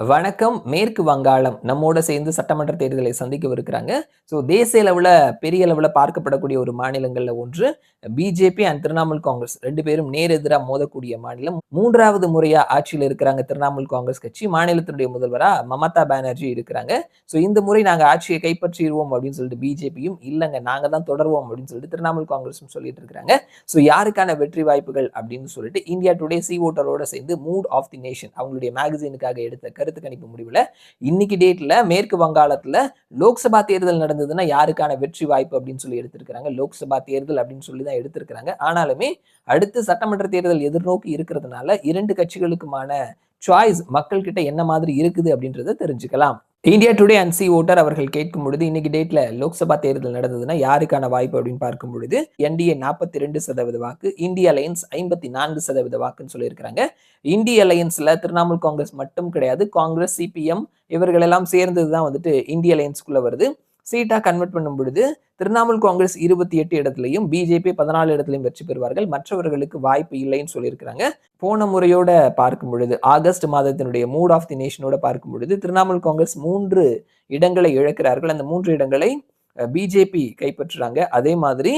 வணக்கம். மேற்கு வங்காளம் நம்மோட சேர்ந்து சட்டமன்ற தேர்தலை சந்திக்கவிருக்கிறாங்க. ஸோ தேசிய அளவில் பெரிய அளவில் பார்க்கப்படக்கூடிய ஒரு மாநிலங்களில் ஒன்று பிஜேபி அண்ட் திரிணாமுல் காங்கிரஸ். ரெண்டு பேரும் நேரெதிராக மோதக்கூடிய மாநிலம். மூன்றாவது முறையாக ஆட்சியில் இருக்கிறாங்க திரிணாமுல் காங்கிரஸ் கட்சி. மாநிலத்தினுடைய முதல்வராக மமதா பானர்ஜி இருக்கிறாங்க. ஸோ இந்த முறை நாங்கள் ஆட்சியை கைப்பற்றிடுவோம் அப்படின்னு சொல்லிட்டு பிஜேபியும் இல்லைங்க நாங்கள் தான் தொடர்வோம் அப்படின்னு சொல்லிட்டு திரிணாமுல் காங்கிரஸும் சொல்லிட்டு இருக்கிறாங்க. ஸோ யாருக்கான வெற்றி வாய்ப்புகள் அப்படின்னு சொல்லிட்டு இந்தியா டுடே சி ஓட்டரோட சேர்ந்து மூட் ஆஃப் தி நேஷன் அவங்களுடைய மேகசினுக்காக எடுத்த கருத்து கணிப்பு முடிவில் இன்னைக்கு டேட்ல மேற்கு வங்காளத்துல லோக்சபா தேர்தல் நடந்ததுன்னா யாருக்கான வெற்றி வாய்ப்பு அப்படின்னு சொல்லி எடுத்திருக்கிறாங்க. லோக்சபா தேர்தல் அப்படின்னு சொல்லி தான் எடுத்திருக்கிறாங்க. ஆனாலுமே அடுத்து சட்டமன்ற தேர்தல் எதிர்நோக்கி இருக்கிறதுனால இரண்டு கட்சிகளுக்குமான சாய்ஸ் மக்கள் கிட்ட என்ன மாதிரி இருக்குது அப்படின்றத தெரிஞ்சுக்கலாம். India Today and C Voter அவர்கள் கேட்கும் பொழுது இன்னைக்கு டேட்ல லோக்சபா தேர்தல் நடந்ததுன்னா யாருக்கான வாய்ப்பு அப்படின்னு பார்க்கும் பொழுது என்டிஏ நாற்பத்தி ரெண்டு சதவீத வாக்கு இந்திய அலையன்ஸ் ஐம்பத்தி நான்கு சதவீத வாக்குன்னு சொல்லியிருக்கிறாங்க. இந்திய அலையன்ஸ்ல திரிணாமுல் காங்கிரஸ் மட்டும் கிடையாது காங்கிரஸ் சிபிஎம் இவர்கள் எல்லாம் சேர்ந்தது தான் வந்துட்டு இந்திய அலையன்ஸ்குள்ள வருது. சீட்டாக கன்வெர்ட் பண்ணும் பொழுது திரிணாமுல் காங்கிரஸ் இருபத்தி எட்டு இடத்துலையும் பிஜேபி பதினாலு இடத்துலையும் வெற்றி பெறுவார்கள். மற்றவர்களுக்கு வாய்ப்பு இல்லைன்னு சொல்லியிருக்கிறாங்க. போன முறையோட பார்க்கும் பொழுது ஆகஸ்ட் மாதத்தினுடைய மூட் ஆஃப் தி நேஷனோட பார்க்கும் பொழுது திரிணாமுல் காங்கிரஸ் மூன்று இடங்களை இழக்கிறார்கள். அந்த மூன்று இடங்களை பிஜேபி கைப்பற்றுறாங்க. அதே மாதிரி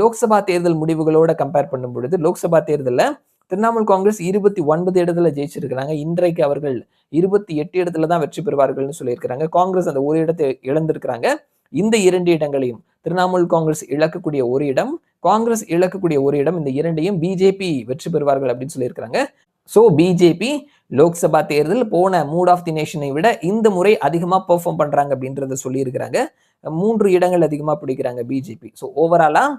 லோக்சபா தேர்தல் முடிவுகளோட கம்பேர் பண்ணும் பொழுது லோக்சபா தேர்தலில் திரிணாமுல் காங்கிரஸ் இருபத்தி ஒன்பது இடத்துல ஜெயிச்சிருக்கிறாங்க. இன்றைக்கு அவர்கள் இருபத்தி எட்டு இடத்துல தான் வெற்றி பெறுவார்கள்னு சொல்லியிருக்கிறாங்க. காங்கிரஸ் அந்த ஒரு இடத்தை இழந்திருக்கிறாங்க. இந்த இரண்டு இடங்களையும் திரிணாமுல் காங்கிரஸ் இழக்கக்கூடிய ஒரு இடம் காங்கிரஸ் இழக்கக்கூடிய ஒரு இடம் இந்த இரண்டையும் பிஜேபி வெற்றி பெறுவார்கள் அப்படின்னு சொல்லியிருக்கிறாங்க. ஸோ பிஜேபி லோக்சபா தேர்தல் போன மூட் ஆஃப் தி நேஷனை விட இந்த முறை அதிகமாக பெர்ஃபார்ம் பண்ணுறாங்க அப்படின்றத சொல்லியிருக்கிறாங்க. மூன்று இடங்கள் அதிகமாக பிடிக்கிறாங்க பிஜேபி ஸோ ஓவராலாக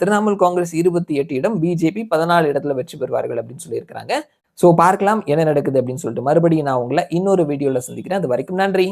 திரிணாமுல் காங்கிரஸ் இருபத்தி எட்டு இடம் பிஜேபி பதினாலு இடத்துல வெற்றி பெறுவார்கள் அப்படின்னு சொல்லியிருக்கிறாங்க. ஸோ பார்க்கலாம் என்ன நடக்குது அப்படின்னு சொல்லிட்டு மறுபடியும் நான் உங்களை இன்னொரு வீடியோவில் சந்திக்கிறேன். அது வரைக்கும் நன்றி.